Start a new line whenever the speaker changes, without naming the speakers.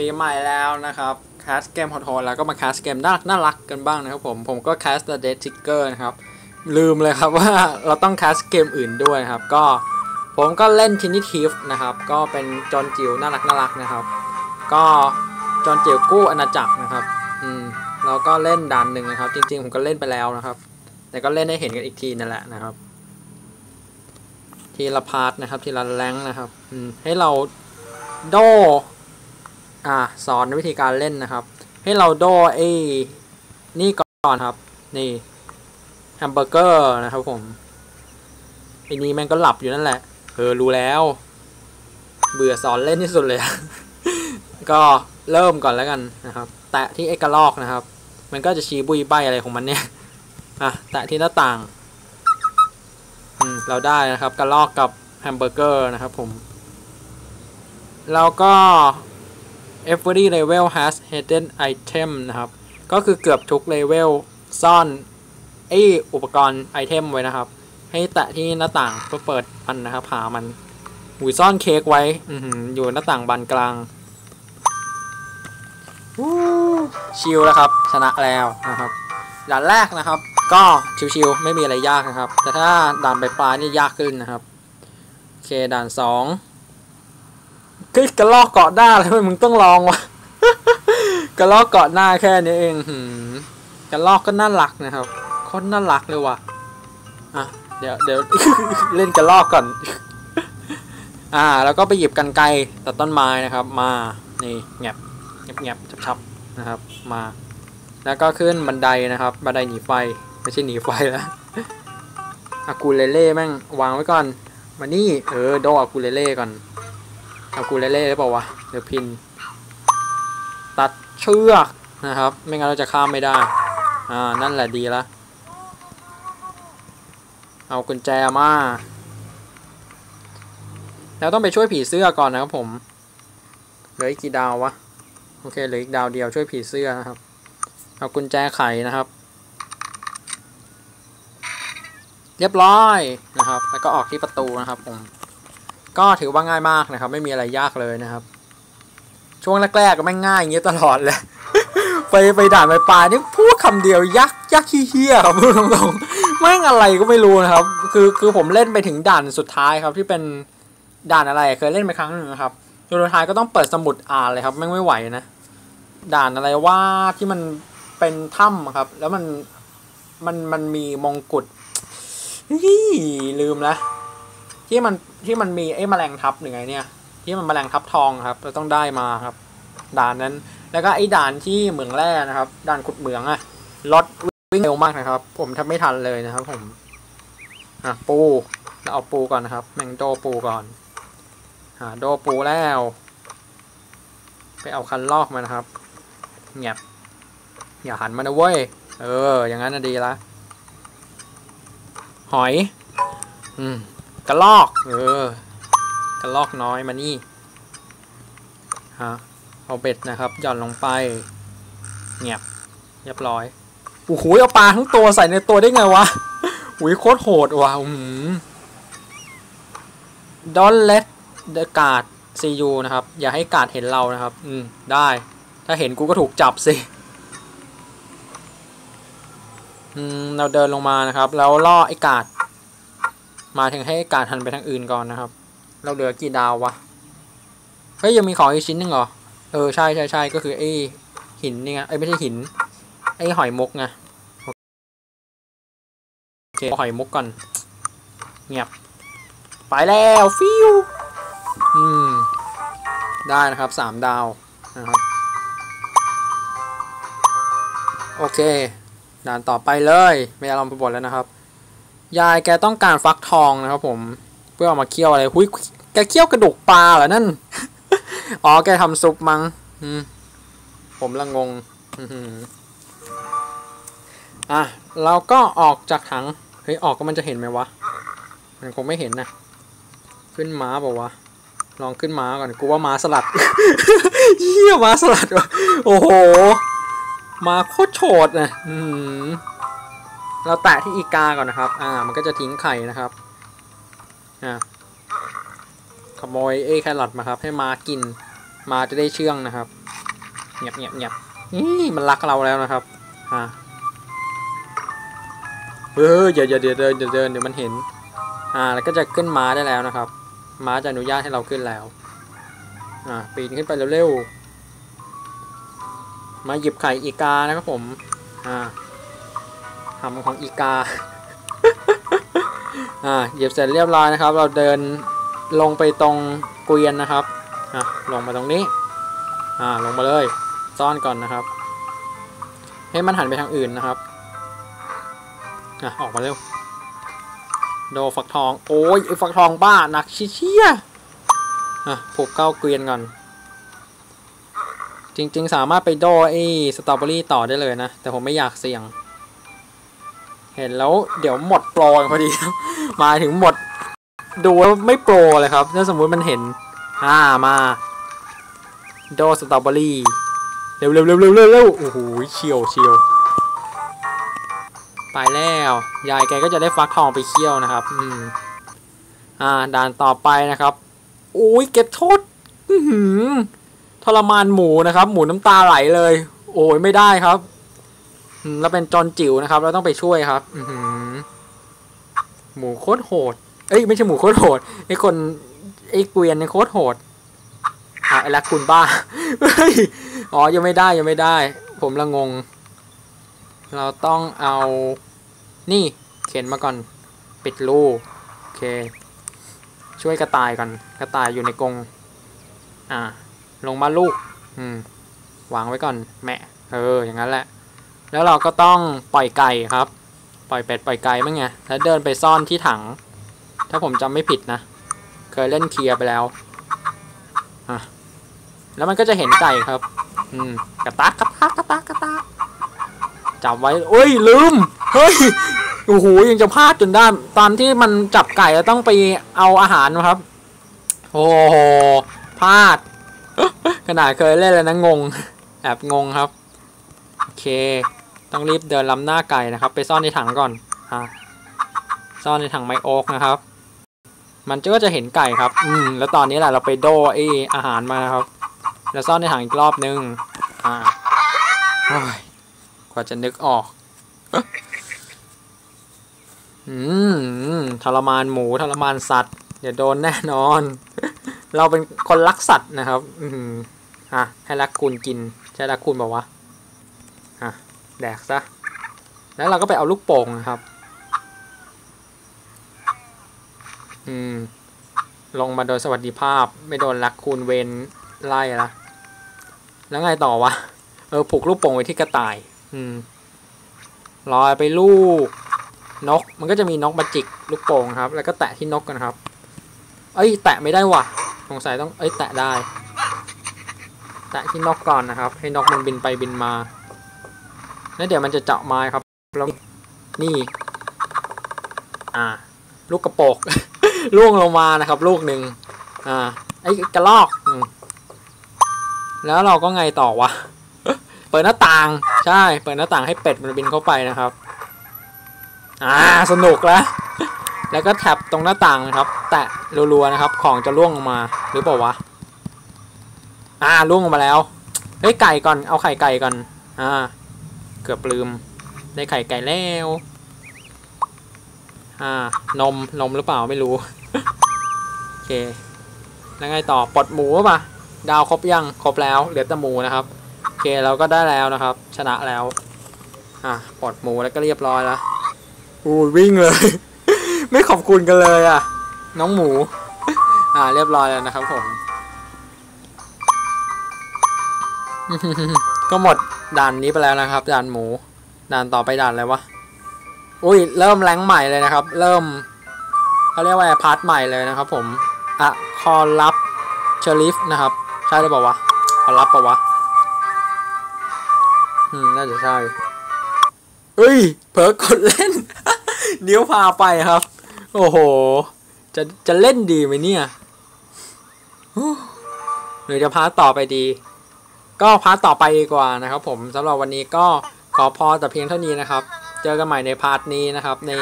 ปีใหม่แล้วนะครับแคสเกมฮอตๆแล้วก็มาแคสเกมน่ารักน่ารักกันบ้างนะครับผมผมก็แคส The Dead Trigger นะครับ ลืมเลยครับว่าเราต้องแคสเกมอื่นด้วยครับ ก็ผมก็เล่น Tinitive นะครับ ก็เป็นจอนจิ๋วน่ารักน่ารักนะครับ ก็จอนจิ๋วกู้อาณาจักรนะครับอืมแล้วก็เล่นด่านหนึ่งนะครับ จริงๆ ผมก็เล่นไปแล้วนะครับ แต่ก็เล่นให้เห็นกันอีกทีนั่นแหละนะครับ ทีละพาร์ทนะครับ ทีละแรงนะครับอืมให้เราโด อ่าสอนวิธีการเล่นนะครับ ให้เราโดไอ้นี่ก่อนครับ นี่แฮมเบอร์เกอร์นะครับผมไอ้นี้แม่งก็หลับอยู่นั่นแหละเออรู้แล้ว เบื่อสอนเล่นที่สุดเลย ก็เริ่มก่อนแล้วกันนะครับ แตะที่ไอ้กระลอกนะครับ มันก็จะชี้บุยใบอะไรของมันเนี่ยอะแตะที่หน้าต่างอืมเราได้นะครับกระลอกกับแฮมเบอร์เกอร์นะครับผมแล้วก็ every level has hidden item นะครับ ก็คือเกือบทุกเลเวลซ่อนไออุปกรณ์ไอเทมไว้นะครับ ให้แตะที่หน้าต่างเพื่อเปิดมันนะครับหามันหุยซ่อนเค้กไว้ อือยู่หน้าต่างบานกลางชิลแล้วครับ ชนะแล้วนะครับด่านแรกนะครับ ก็ชิวๆไม่มีอะไรยากนะครับ แต่ถ้าด่านปลายๆนี่ยากขึ้นนะครับโอเคด่านสอง เฮ้ยกระลอกเกาะหน้าเลยมึงต้องลองวะกระลอกเกาะหน้าแค่นี้เองหืมกระลอกก็น่ารักนะครับโคตรน่ารักเลยว่ะอะเดี๋ยวเดี๋ยวเล่นกระลอกก่อน อ่า แล้วก็ไปหยิบกันไกรตัดต้นไม้นะครับ มานี่แงบแงบแงบชับๆนะครับ มา แล้วก็ขึ้นบันไดนะครับ บันไดหนีไฟไม่ใช่หนีไฟแล้วอากูเลเล่แม่งวางไว้ก่อน มานี่เออโดอากูเลเล่ก่อน เอากูเลเล่หรือเปล่าวะเดี๋ยวพิน ตัดเชือกนะครับ ไม่งั้นเราจะข้ามไม่ได้ อ่า นั่นแหละดีละ เอากุญแจมา แล้วต้องไปช่วยผีเสื้อก่อนนะครับผมเหลืออีกกี่ดาววะ โอเคเหลืออีกดาวเดียวช่วยผีเสื้อนะครับ เอากุญแจไขนะครับ เรียบร้อยนะครับ แล้วก็ออกที่ประตูนะครับผม ก็ถือว่าง่ายมากนะครับ ไม่มีอะไรยากเลยนะครับ ช่วงแรกๆก็ไม่ง่ายอย่างเงี้ยตลอดเลยไปไปด่านไปปลายนี่พูดคำเดียวยักยักขี้เฮี้ยครับพูดตรงๆแม่งอะไรก็ไม่รู้นะครับ คือคือผมเล่นไปถึงด่านสุดท้ายครับ ที่เป็นด่านอะไรเคยเล่นไปครั้งหนึ่งนะครับจนสุดท้ายก็ต้องเปิดสมุดอ่านเลยครับแม่งไม่ไหวนะด่านอะไรว่าที่มันเป็นถ้ำครับ แล้วมันมันมันมีมงกุฎฮี่ลืมละ ที่มันที่มันมีไอ้แมลงทับหนึ่งไงเนี่ย ที่มันแมลงทับทองครับเราต้องได้มาครับ ด่านนั้น แล้วก็ไอ้ด่านที่เหมืองแร่นะครับ ด่านขุดเหมืองอะรถวิ่งเร็วมากนะครับ ผมทำไม่ทันเลยนะครับ ผมอะปูเราเอาปูก่อนนะครับ แมงโดปูก่อนหาโดปูแล้ว ไปเอาคันลอกมานะครับเงียบอย่าหันมานะเว้ย เออ อย่างนั้นน่ะดีละ หอย อืม กระลอก เออกระลอกน้อยมานี่ฮะเอาเบ็ดนะครับหย่อนลงไปเงียบเรียบร้อยโอ้โหเอาปลาทั้งตัวใส่ในตัวได้ไงวะอุ้ยโคตรโหดว่ะอืม Don't let the guard see you นะครับ อย่าให้กาดเห็นเรานะครับ อืม ได้ ถ้าเห็นกูก็ถูกจับสิ อืม เราเดินลงมานะครับ แล้วล่อไอ้กาด มาถึงให้กาดหันไปทางอื่นก่อนนะครับ เราเหลือกี่ดาววะเฮ้ยยังมีของอีกชิ้นหนึ่งเหรอเออใช่ใช่ใช่ก็คือไอ้หินนี่ไงไอ้ไม่ใช่หิน ไอ้หอยมุกไงโอเคหอยมุกก่อนเงียบไปแล้วฟิวอืมได้นะครับสามดาวนะครับโอเคด่านต่อไปเลยไม่เอาลองไปบทแล้วนะครับ ยายแกต้องการฟักทองนะครับผม เพื่อเอามาเคี่ยวอะไรหุยแกเคี่ยวกระดูกปลาเหรอนั่น อ๋อแกทำซุปมั้งผมละงงอะเราก็ออกจากถัง เฮ้ย ออกก็มันจะเห็นไหมวะ มันคงไม่เห็นนะ ขึ้นม้าเปล่าวะลองขึ้นม้าก่อน กูว่าม้าสลัดเหี้ยม้าสลัดวะโอ้โห มาโคตรโฉดนะอืม เราแตะที่อีกาก่อนนะครับ อ่า มันก็จะทิ้งไข่นะครับ อ่า ขโมยเอแครอทมาครับ ให้มากิน มาจะได้เชื่องนะครับ เงียบเงียบเงียบนี่มันรักเราแล้วนะครับ อ่าเอออย่าอย่าเดี๋ยวเดินเดี๋ยวเดินเดี๋ยวมันเห็น อ่า แล้วก็จะขึ้นม้าได้แล้วนะครับ ม้าจะอนุญาตให้เราขึ้นแล้ว อ่า ปีนขึ้นไปเร็วๆ มาหยิบไข่อีกานะครับผม อ่า หำของอีกา อ่าเหยิบเสร็จเรียบร้อยนะครับ เราเดินลงไปตรงเกวียนนะครับอะลงมาตรงนี้ อ่าลงมาเลย ซ่อนก่อนนะครับ ให้มันหันไปทางอื่นนะครับอะออกมาเร็ว โดฟักทอง โอ้ยไอฟักทองบ้าหนักเชี่ยอะผูกเข้าเกวียนก่อนจริง ๆ สามารถไปโดไอ้สตรอเบอรี่ต่อได้เลยนะ แต่ผมไม่อยากเสี่ยง เห็นแล้วเดี๋ยวหมดโปรพอดีมาถึงหมด ดูไม่โปรเลยครับถ้าสมมุติมันเห็นอ่ามาโดสตรอเบอรี่เร็วเร็วเร็วเร็วเร็วเร็วโอ้โหเชียวเชียวไปแล้วยายแกก็จะได้ฟักทองไปเคี่ยวนะครับ อืมอ่าด่านต่อไปนะครับโอ้ยเก็บโทษอือหือทรมานหมูนะครับ หมูน้ำตาไหลเลย โอ้ยไม่ได้ครับ อืมแล้วเป็นจอนจิ๋วนะครับ เราต้องไปช่วยครับอือหืหมูโคตรโหด เอ้ยไม่ใช่หมูโคตรโหดไอ้คนไอ้เกวียนเนี่ยโคตรโหดอะไอ้ละคุณบ้าอ๋อยังไม่ได้ยังไม่ได้ ผมละงง เราต้องเอานี่ เข็นมาก่อน ปิดรูโอเค ช่วยกระต่ายก่อนกระต่ายอยู่ในกรงอ่า ลงมาลูก อืมวางไว้ก่อน แม่เออ อย่างนั้นแหละ แล้วเราก็ต้องปล่อยไก่ครับ ปล่อยเป็ดปล่อยไก่มั้งไงแล้วเดินไปซ่อนที่ถัง ถ้าผมจำไม่ผิดนะ เคยเล่นเคลียร์ไปแล้วอะแล้วมันก็จะเห็นไก่ครับ อืมกระตากกระตากกระตากกระตากจับไว้เอ้ยลืมเฮ้ยโอ้โหยังจะพลาดจนได้ตอนที่มันจับไก่แล้วต้องไปเอาอาหารนะครับ โอ้โหพลาด ขนาดเคยเล่นแล้วนะงง แอบงงครับ โอเค ต้องรีบเดินล้ำหน้าไก่นะครับ ไปซ่อนในถังก่อนอะซ่อนในถังไมโอ๊กนะครับ มันก็จะเห็นไก่ครับ อืม แล้วตอนนี้แหละเราไปโดไออาหารมานะครับ แล้วซ่อนในถังอีกรอบนึงอ่าโอ้ยกว่าจะนึกออกอืมทรมานหมูทรมานสัตว์เดี๋ยวโดนแน่นอน เราเป็นคนรักสัตว์นะครับ อืมอะให้รักคุณกินใช่รักคุณบอกว่าอะ แดกซะ แล้วเราก็ไปเอาลูกโป่งนะครับ อืม ลงมาโดยสวัสดิภาพ ไม่โดนรักคูณเวนไล่ละ แล้วไงต่อวะ เออผูกลูกโป่งไว้ที่กระต่าย อืมลอยไปลูก นก มันก็จะมีนกมาจิกลูกโป่งครับ แล้วก็แตะที่นกกันครับ เอ้ย แตะไม่ได้ว่ะ สงสัยต้อง เอ้ย แตะได้ แตะที่นกก่อนนะครับ ให้นกมันบินไปบินมา แล้วเดี๋ยวมันจะเจาะไม้ครับแล้วนี่ อ่า ลูกกระโปกล่วงลงมานะครับ ลูกหนึ่งอ่าไอ้กระลอกอแล้วเราก็ไงต่อวะเปิดหน้าต่าง ใช่ เปิดหน้าต่างให้เป็ดมันบินเข้าไปนะครับ อ่า สนุกแล้วแล้วก็แท็บตรงหน้าต่างนะครับ แตะรัวๆนะครับ ของจะล่วงลงมา หรือเปล่าวะ อ่าล่วงลงมาแล้ว เฮ้ยไก่ก่อน เอาไข่ไก่ก่อน อ่า กือบลืม ได้ไข่ไก่แล้วอ่านมนมหรือเปล่าไม่รู้ โอเค แล้วไงต่อปลดหมูป่ะ ดาวครบยังครบแล้ว เหลือแต่หมูนะครับ โอเคเราก็ได้แล้วนะครับ ชนะแล้ว อะปลดหมูแล้วก็เรียบร้อยแล้วอู้วิ่งเลย ไม่ขอบคุณกันเลยอะ น้องหมู อ่าเรียบร้อยแล้วนะครับผม ก็หมดด่านนี้ไปแล้วนะครับ ด่านหมู ด่านต่อไปด่านอะไรวะ อุ้ย เริ่มแรงใหม่เลยนะครับ เริ่มเขาเรียกว่าพาร์ทใหม่เลยนะครับ ผมอะคอลับเชอริฟนะครับ ใช่หรือเปล่าวะคอลับปะวะ อืม น่าจะใช่เอ้ยเผลอกดเล่นเดี๋ยวพาไปครับ โอ้โห จะจะเล่นดีไหมเนี่ยหรือจะพาต่อไปดี ก็พาร์ทต่อไปดีกว่านะครับผมสำหรับวันนี้ก็ขอพอแต่เพียงเท่านี้นะครับ เจอกันใหม่ในพาร์ทนี้นะครับ ใน